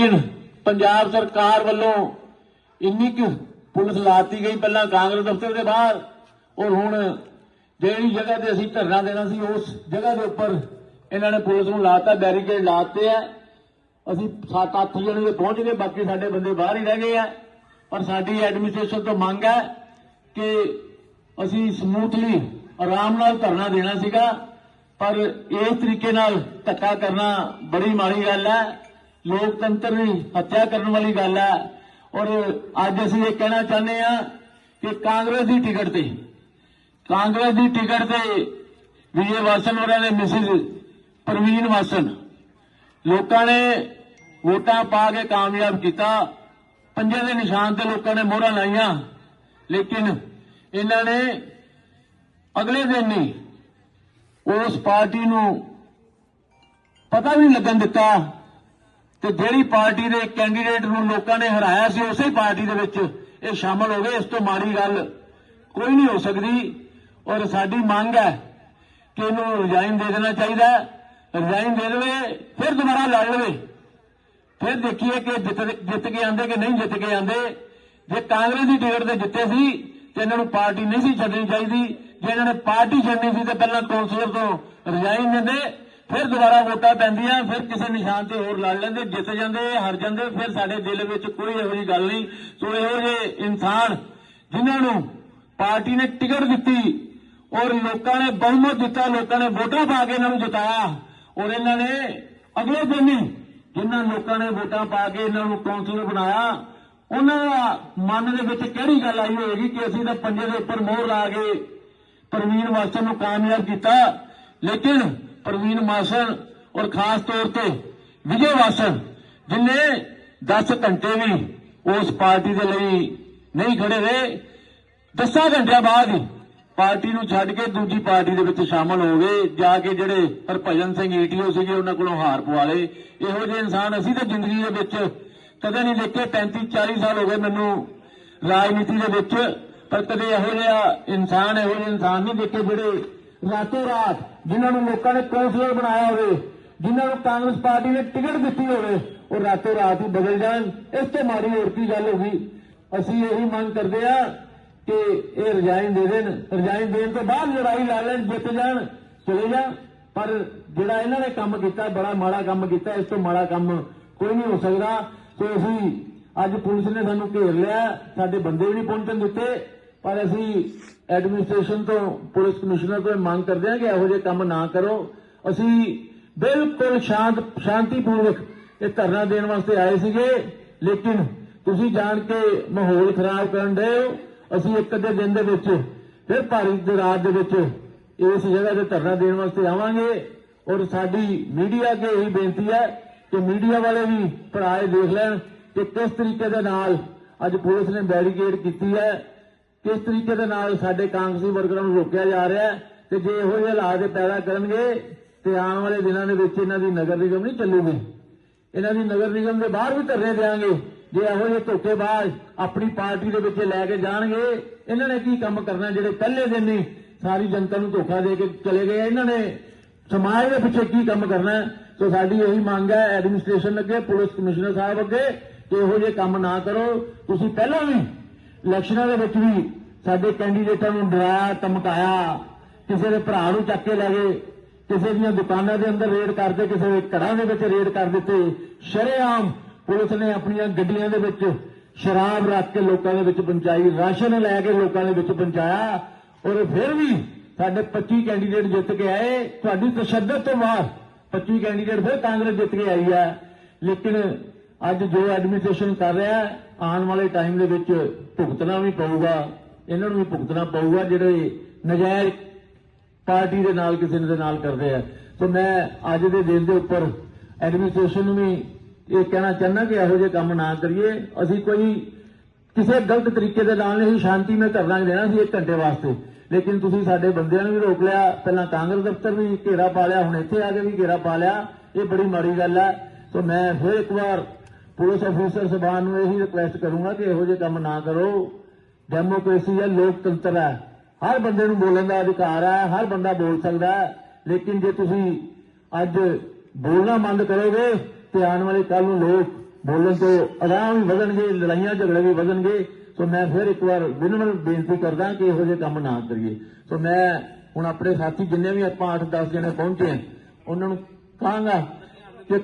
ਲੇਕਿਨ ਪੰਜਾਬ ਸਰਕਾਰ ਵੱਲੋਂ ਇੰਨੀ ਕੁ ਪੁਲਿਸ ਲਾਤੀ ਗਈ ਪਹਿਲਾਂ ਕਾਂਗਰਸ ਦਫ਼ਤਰ ਦੇ ਬਾਹਰ, ਔਰ ਹੁਣ ਜਿਹੜੀ ਜਗ੍ਹਾ ਤੇ ਅਸੀਂ ਧਰਨਾ ਦੇਣਾ ਸੀ, ਉਸ ਜਗ੍ਹਾ ਦੇ ਉੱਪਰ ਇਹਨਾਂ ਨੇ ਪੁਲਿਸ ਨੂੰ ਲਾਤਾ, ਬੈਰੀਕੇਡ ਲਾਤੇ ਆ। ਅਸੀਂ ਸੱਤ ਅੱਠ ਜਣੇ ਦੇ ਪਹੁੰਚ ਗਏ, ਬਾਕੀ ਸਾਡੇ ਬੰਦੇ ਬਾਹਰ ਹੀ ਰਹਿ ਗਏ ਆ। ਪਰ ਸਾਡੀ ਐਡਮਿਨਿਸਟ੍ਰੇਸ਼ਨ ਤੋਂ ਮੰਗ ਹੈ ਕਿ ਅਸੀਂ ਸਮੂਥਲੀ ਆਰਾਮ ਨਾਲ ਧਰਨਾ ਦੇਣਾ ਸੀਗਾ, ਪਰ ਇਸ ਤਰੀਕੇ ਨਾਲ ਧੱਕਾ ਕਰਨਾ ਬੜੀ ਮਾੜੀ ਗੱਲ ਹੈ। ਲੋਕਤੰਤਰ ਦੀ ਹੱਤਿਆ ਕਰਨ ਵਾਲੀ ਗੱਲ ਹੈ। ਔਰ ਅੱਜ ਅਸੀਂ ਇਹ ਕਹਿਣਾ ਚਾਹੁੰਦੇ ਆ ਕਿ ਕਾਂਗਰਸ ਦੀ ਟਿਕਟ ਤੇ, ਕਾਂਗਰਸ ਦੀ ਟਿਕਟ ਤੇ ਵਿਜੇ ਵਾਸਨ ਹੋਰਾਂ ਨੇ ਮਿਸਿਸ ਪ੍ਰਵੀਨ ਵਾਸਨ, ਲੋਕਾਂ ਨੇ ਵੋਟਾਂ ਪਾ ਕੇ ਕਾਮਯਾਬ ਕੀਤਾ। ਪੰਜੇ ਦੇ ਨਿਸ਼ਾਨ ਤੇ ਲੋਕਾਂ ਨੇ ਮੋਹਰਾਂ ਲਾਈਆਂ। ਲੇਕਿਨ ਇਹਨਾਂ ਨੇ ਅਗਲੇ ਦਿਨ ਹੀ ਉਸ ਪਾਰਟੀ ਨੂੰ ਪਤਾ ਵੀ ਲੱਗਣ ਦਿੱਤਾ ਤੇ ਜਿਹੜੀ ਪਾਰਟੀ ਦੇ ਕੈਂਡੀਡੇਟ ਨੂੰ ਲੋਕਾਂ ਨੇ ਹਰਾਇਆ ਸੀ, ਉਸੇ ਪਾਰਟੀ ਦੇ ਵਿੱਚ ਇਹ ਸ਼ਾਮਲ ਹੋ ਗਏ। ਇਸ ਤੋਂ ਮਾੜੀ ਗੱਲ ਕੋਈ ਨਹੀਂ ਹੋ ਸਕਦੀ। ਔਰ ਸਾਡੀ ਮੰਗ ਹੈ ਕਿ ਇਹਨੂੰ ਰਿਜ਼ਾਈਨ ਦੇ ਦੇਣਾ ਚਾਹੀਦਾ ਰਿਜ਼ਾਈਨ ਦੇ ਦੇਵੇ, ਫਿਰ ਦੁਬਾਰਾ ਲੜ ਲਵੇ। ਫਿਰ ਦੇਖੀਏ ਕਿ ਜਿੱਤ ਕੇ ਆਂਦੇ ਕਿ ਨਹੀਂ ਜਿੱਤ ਕੇ ਆਂਦੇ ਜੇ ਕਾਂਗਰਸ ਦੀ ਟਿਕਟ ਤੇ ਜਿੱਤੇ ਸੀ, ਤੇ ਇਹਨਾਂ ਨੂੰ ਪਾਰਟੀ ਨਹੀਂ ਸੀ ਛੱਡਣੀ ਚਾਹੀਦੀ। ਜੇ ਇਹਨਾਂ ਨੇ ਪਾਰਟੀ ਛੱਡਣੀ ਸੀ, ਤੇ ਪਹਿਲਾਂ ਕੌਂਸਲਰ ਤੋਂ ਰਿਜ਼ਾਈਨ ਦਿੰਦੇ। ਫਿਰ ਦੁਬਾਰਾ ਵੋਟਾਂ ਪੈਂਦੀਆਂ, ਫਿਰ ਕਿਸੇ ਨਿਸ਼ਾਨ ਤੇ ਹੋਰ ਲੜ ਲੈਂਦੇ, ਜਿੱਤ ਜਾਂਦੇ, ਹਰ ਜਾਂਦੇ, ਫਿਰ ਸਾਡੇ ਦਿਲ ਵਿੱਚ ਕੋਈ ਇਹੋ ਜਿਹੀ ਗੱਲ ਨਹੀਂ। ਸੋ ਇਹੋ ਜਿਹੇ ਇਨਸਾਨ ਜਿਨ੍ਹਾਂ ਨੂੰ ਪਾਰਟੀ ਨੇ ਟਿਕਟ ਦਿੱਤੀ ਔਰ ਲੋਕਾਂ ਨੇ ਬਹੁਮਤ ਦਿੱਤਾ, ਲੋਕਾਂ ਨੇ ਵੋਟਾਂ ਪਾ ਕੇ ਇਹਨਾਂ ਨੂੰ ਜਿਤਾਇਆ ਔਰ ਇਹਨਾਂ ਨੇ ਅਗਲੇ ਦਿਨ ਹੀ ਜਿਨ੍ਹਾਂ ਲੋਕਾਂ ਨੇ ਵੋਟਾਂ ਪਾ ਕੇ ਇਹਨਾਂ ਨੂੰ ਕੌਂਸਲਰ ਬਣਾਇਆ, ਉਹਨਾਂ ਦਾ ਮਨ ਦੇ ਵਿੱਚ ਕਿਹੜੀ ਗੱਲ ਆਈ ਹੋਏਗੀ ਕਿ ਅਸੀਂ ਤਾਂ ਪੰਜੇ ਦੇ ਉੱਪਰ ਮੋਹਰ ਲਾ ਕੇ ਪ੍ਰਵੀਨ ਮਾਸਟਰ ਨੂੰ ਕਾਮਯਾਬ ਕੀਤਾ। ਲੇਕਿਨ ਪ੍ਰਵੀਨ ਮਾਸਟਰ ਔਰ ਖਾਸ ਤੌਰ ਤੇ ਵਿਜੇ ਵਾਸਨ ਜਿਨੇ 10 ਘੰਟੇ ਵੀ ਉਸ ਪਾਰਟੀ ਦੇ ਲਈ ਨਹੀਂ ਖੜੇ ਰਹੇ 10 ਘੰਟਿਆਂ ਬਾਅਦ ਹੀ ਪਾਰਟੀ ਨੂੰ ਛੱਡ ਕੇ ਦੂਜੀ ਪਾਰਟੀ ਦੇ ਵਿੱਚ ਸ਼ਾਮਲ ਹੋ ਗਏ। ਜਾ ਕੇ ਜਿਹੜੇ ਹਰਭਜਨ ਸਿੰਘ ਈਟੀਓ ਸੀਗੇ, ਉਹਨਾਂ ਕੋਲੋਂ ਹਾਰ ਪਵਾ ਲਏ। ਇਹੋ ਜਿਹੇ ਇਨਸਾਨ ਅਸੀਂ ਤਾਂ ਜ਼ਿੰਦਗੀ ਦੇ ਵਿੱਚ ਕਦੇ ਨਹੀਂ ਦੇਖੇ। 35 40 ਸਾਲ ਹੋ ਗਏ ਮੈਨੂੰ ਰਾਜਨੀਤੀ ਦੇ ਵਿੱਚ, ਪਰ ਕਦੇ ਇਹੋ ਜਿਹਾ ਇਨਸਾਨ, ਇਹੋ ਜਿਹੇ ਇਨਸਾਨ ਨਹੀਂ ਦੇਖੇ ਜਿਹੜੇ ਰਾਤੋਂ ਰਾਤ ਜਿਨ੍ਹਾਂ ਨੂੰ ਲੋਕਾਂ ਨੇ ਕੌਂਸਲਰ ਬਣਾਇਆ ਹੋਵੇ, ਜਿਨ੍ਹਾਂ ਨੂੰ ਕਾਂਗਰਸ ਪਾਰਟੀ ਨੇ ਟਿਕਟ ਦਿੱਤੀ ਹੋਵੇ, ਉਹ ਰਾਤੋਂ ਰਾਤ ਹੀ ਬਦਲ ਜਾਣ। ਇਸ ਤੋਂ ਮਾੜੀ ਹੋਰ ਕੀ ਗੱਲ ਹੋਗੀ ਅਸੀਂ ਇਹੀ ਮੰਗ ਕਰਦੇ ਆ ਕਿ ਇਹ ਰਿਜ਼ਾਈਨ ਦੇ ਦੇਣ। ਰਿਜ਼ਾਈਨ ਦੇਣ ਤੋਂ ਬਾਅਦ ਲੜਾਈ ਲਾ ਲੈਣ, ਜਿੱਤ ਜਾਣ, ਚਲੇ ਜਾਣ। ਪਰ ਜਿਹੜਾ ਇਹਨਾਂ ਨੇ ਕੰਮ ਕੀਤਾ, ਬੜਾ ਮਾੜਾ ਕੰਮ ਕੀਤਾ, ਇਸ ਤੋਂ ਮਾੜਾ ਕੰਮ ਕੋਈ ਨਹੀਂ ਹੋ ਸਕਦਾ। ਸੋ ਅਸੀਂ ਅੱਜ ਪੁਲਿਸ ਨੇ ਸਾਨੂੰ ਘੇਰ ਲਿਆ, ਸਾਡੇ ਬੰਦੇ ਵੀ ਨਹੀਂ ਪਹੁੰਚਣ ਦਿੱਤੇ। ਪਰ ਅਸੀਂ ਐਡਮਿਨਿਸਟ੍ਰੇਸ਼ਨ ਤੋਂ ਪੁਲਿਸ ਕਮਿਸ਼ਨਰ ਤੋਂ ਇਹ ਮੰਗ ਕਰਦੇ ਹਾਂ ਕਿ ਇਹੋ ਜਿਹੇ ਕੰਮ ਨਾ ਕਰੋ। ਅਸੀਂ ਬਿਲਕੁਲ ਸ਼ਾਂਤ, ਸ਼ਾਂਤੀਪੂਰਵਕ ਇਹ ਧਰਨਾ ਦੇਣ ਵਾਸਤੇ ਆਏ ਸੀਗੇ, ਲੇਕਿਨ ਤੁਸੀਂ ਜਾਣ ਕੇ ਮਾਹੌਲ ਖਰਾਬ ਕਰਨ ਦੇ ਹੋ। ਅਸੀਂ ਇੱਕ ਅੱਧੇ ਦਿਨ ਦੇ ਵਿੱਚ ਫਿਰ ਭਾਰੀ ਦੇ ਰਾਤ ਦੇ ਵਿੱਚ ਇਸ ਜਗ੍ਹਾ ਤੇ ਧਰਨਾ ਦੇਣ ਵਾਸਤੇ ਆਵਾਂਗੇ। ਔਰ ਸਾਡੀ ਮੀਡੀਆ ਕੇ ਇਹੀ ਬੇਨਤੀ ਹੈ ਕਿ ਮੀਡੀਆ ਵਾਲੇ ਵੀ ਪੜਾਏ ਦੇਖ ਲੈਣ ਕਿ ਕਿਸ ਤਰੀਕੇ ਦੇ ਨਾਲ ਅੱਜ ਪੁਲਿਸ ਨੇ ਬੈਰੀਕੇਡ ਕੀਤੀ ਹੈ। ਕਿਸ ਤਰੀਕੇ ਦੇ ਨਾਲ ਸਾਡੇ ਕਾਂਗਰਸੀ ਵਰਕਰਾਂ ਨੂੰ ਰੋਕਿਆ ਜਾ ਰਿਹਾ ਤੇ ਜੇ ਇਹੋ ਜਿਹੇ ਹਾਲਾਤ ਪੈਦਾ ਕਰਨਗੇ ਤੇ ਆਉਣ ਵਾਲੇ ਦਿਨਾਂ ਦੇ ਵਿੱਚ ਇਹਨਾਂ ਦੀ ਨਗਰ ਨਿਗਮ ਨਹੀਂ ਚੱਲੂਗੀ। ਇਹਨਾਂ ਦੀ ਨਗਰ ਨਿਗਮ ਦੇ ਬਾਹਰ ਵੀ ਧਰਨੇ ਦੇਾਂਗੇ ਜੇ ਇਹੋ ਜਿਹੇ ਧੋਖੇਬਾਜ਼ ਆਪਣੀ ਪਾਰਟੀ ਦੇ ਵਿੱਚ ਲੈ ਕੇ ਜਾਣਗੇ, ਇਹਨਾਂ ਨੇ ਕੀ ਕੰਮ ਕਰਨਾ ਜਿਹੜੇ ਪਹਿਲੇ ਦਿਨ ਹੀ ਸਾਰੀ ਜਨਤਾ ਨੂੰ ਧੋਖਾ ਦੇ ਕੇ ਚਲੇ ਗਏ ਇਹਨਾਂ ਨੇ ਸਮਾਜ ਦੇ ਪਿੱਛੇ ਕੀ ਕੰਮ ਕਰਨਾ ਸੋ ਸਾਡੀ ਇਹੀ ਮੰਗ ਹੈ, ਐਡਮਿਨਿਸਟ੍ਰੇਸ਼ਨ ਅੱਗੇ, ਪੁਲਿਸ ਕਮਿਸ਼ਨਰ ਸਾਹਿਬ ਅੱਗੇ, ਕਿ ਇਹੋ ਜਿਹੇ ਕੰਮ ਨਾ ਕਰੋ। ਤੁਸੀਂ ਪਹਿਲਾਂ ਵੀ ਇਲੈਕਸ਼ਨਾਂ ਦੇ ਵਿੱਚ ਵੀ ਸਾਡੇ ਕੈਂਡੀਡੇਟਾਂ ਨੂੰ ਡਰਾਇਆ ਧਮਕਾਇਆ, ਕਿਸੇ ਦੇ ਭਰਾ ਨੂੰ ਚੱਕ ਕੇ ਲੈ ਗਏ, ਕਿਸੇ ਦੀਆਂ ਦੁਕਾਨਾਂ ਦੇ ਅੰਦਰ ਰੇਡ ਕਰਦੇ, ਕਿਸੇ ਦੇ ਘਰਾਂ ਦੇ ਵਿੱਚ ਰੇਡ ਕਰ ਦਿੱਤੇ। ਸ਼ਰੇਆਮ ਪੁਲਿਸ ਨੇ ਆਪਣੀਆਂ ਗੱਡੀਆਂ ਦੇ ਵਿੱਚ ਸ਼ਰਾਬ ਰੱਖ ਕੇ ਲੋਕਾਂ ਦੇ ਵਿੱਚ ਪਹੁੰਚਾਈ ਰਾਸ਼ਨ ਲੈ ਕੇ ਲੋਕਾਂ ਦੇ ਵਿੱਚ ਪਹੁੰਚਾਇਆ ਔਰ ਫਿਰ ਵੀ ਸਾਡੇ 25 ਕੈਂਡੀਡੇਟ ਜਿੱਤ ਕੇ ਆਏ। ਤੁਹਾਡੀ ਤਸ਼ੱਦਦ ਤੋਂ ਬਾਅਦ 25 ਕੈਂਡੀਡੇਟ ਫਿਰ ਕਾਂਗਰਸ ਜਿੱਤ ਕੇ ਆਈ ਹੈ। ਲੇਕਿਨ ਅੱਜ ਜੋ ਐਡਮਿਨਿਸਟ੍ਰੇਸ਼ਨ ਕਰ ਰਿਹਾ ਹੈ ਆਉਣ ਵਾਲੇ ਟਾਈਮ ਦੇ ਵਿੱਚ ਭੁਗਤਣਾ ਵੀ ਪਊਗਾ, ਇਹਨਾਂ ਨੂੰ ਵੀ ਭੁਗਤਣਾ ਪਊਗਾ, ਜਿਹੜੇ ਨਜਾਇਜ਼ ਪਾਰਟੀ ਦੇ ਨਾਲ ਕਿਸੇ ਦੇ ਨਾਲ ਕਰਦੇ ਆ। ਸੋ ਮੈਂ ਅੱਜ ਦੇ ਦਿਨ ਦੇ ਉੱਪਰ ਐਡਮਿਨਿਸਟ੍ਰੇਸ਼ਨ ਨੂੰ ਵੀ ਇਹ ਕਹਿਣਾ ਚਾਹੁੰਦਾ ਕਿ ਇਹੋ ਜਿਹੇ ਕੰਮ ਨਾ ਕਰੀਏ। ਅਸੀਂ ਕੋਈ ਕਿਸੇ ਗਲਤ ਤਰੀਕੇ ਦੇ ਨਾਲ ਨਹੀਂ, ਸ਼ਾਂਤੀ ਮੈਂ ਧਰਨਾ ਦੇਣਾ ਸੀ ਇੱਕ ਘੰਟੇ ਵਾਸਤੇ। ਲੇਕਿਨ ਤੁਸੀਂ ਸਾਡੇ ਬੰਦਿਆਂ ਨੂੰ ਵੀ ਰੋਕ ਲਿਆ। ਪਹਿਲਾਂ ਕਾਂਗਰਸ ਦਫ਼ਤਰ ਵੀ ਘੇਰਾ ਪਾ ਲਿਆ, ਹੁਣ ਇੱਥੇ ਆ ਕੇ ਵੀ ਘੇਰਾ ਪਾ ਲਿਆ। ਇਹ ਬੜੀ ਮਾੜੀ ਗੱਲ ਹੈ ਸੋ ਮੈਂ ਫਿਰ ਇੱਕ ਵਾਰ ਪੁਲਿਸ ਅਫੀਸਰ ਸਭਾ ਨੂੰ ਇਹੀ ਰਿਕੁਐਸਟ ਕਰੂੰਗਾ ਕਿ ਇਹੋ ਜਿਹੇ ਕੰਮ ਨਾ ਕਰੋ। ਡੈਮੋਕ੍ਰੇਸੀ ਹੈ, ਲੋਕਤੰਤਰ ਹੈ। ਹਰ ਬੰਦੇ ਨੂੰ ਬੋਲਣ ਦਾ ਅਧਿਕਾਰ ਹੈ, ਹਰ ਬੰਦਾ ਬੋਲ ਸਕਦਾ ਹੈ। ਲੇਕਿਨ ਜੇ ਤੁਸੀਂ ਅੱਜ ਬੋਲਣਾ ਬੰਦ ਕਰੋਗੇ, ਤੇ ਆਉਣ ਵਾਲੇ ਕੱਲ ਨੂੰ ਲੋਕ ਬੋਲਣ ਤੋਂ ਆਰਾਮ ਵੀ ਵਧਣਗੇ, ਲੜਾਈਆਂ, ਝਗੜੇ ਵੀ ਵਧਣਗੇ। ਸੋ ਮੈਂ ਫਿਰ ਇੱਕ ਵਾਰ ਵਿਨਮਰ ਬੇਨਤੀ ਕਰਦਾ ਕਿ ਇਹੋ ਜਿਹੇ ਕੰਮ ਨਾ ਕਰੀਏ। ਸੋ ਮੈਂ ਹੁਣ ਆਪਣੇ ਸਾਥੀ ਜਿੰਨੇ ਵੀ ਆਪਾਂ 8-10 ਜਣੇ ਪਹੁੰਚੇ ਆ ਉਹਨਾਂ ਨੂੰ ਕਹਾਂਗਾ ਕਿ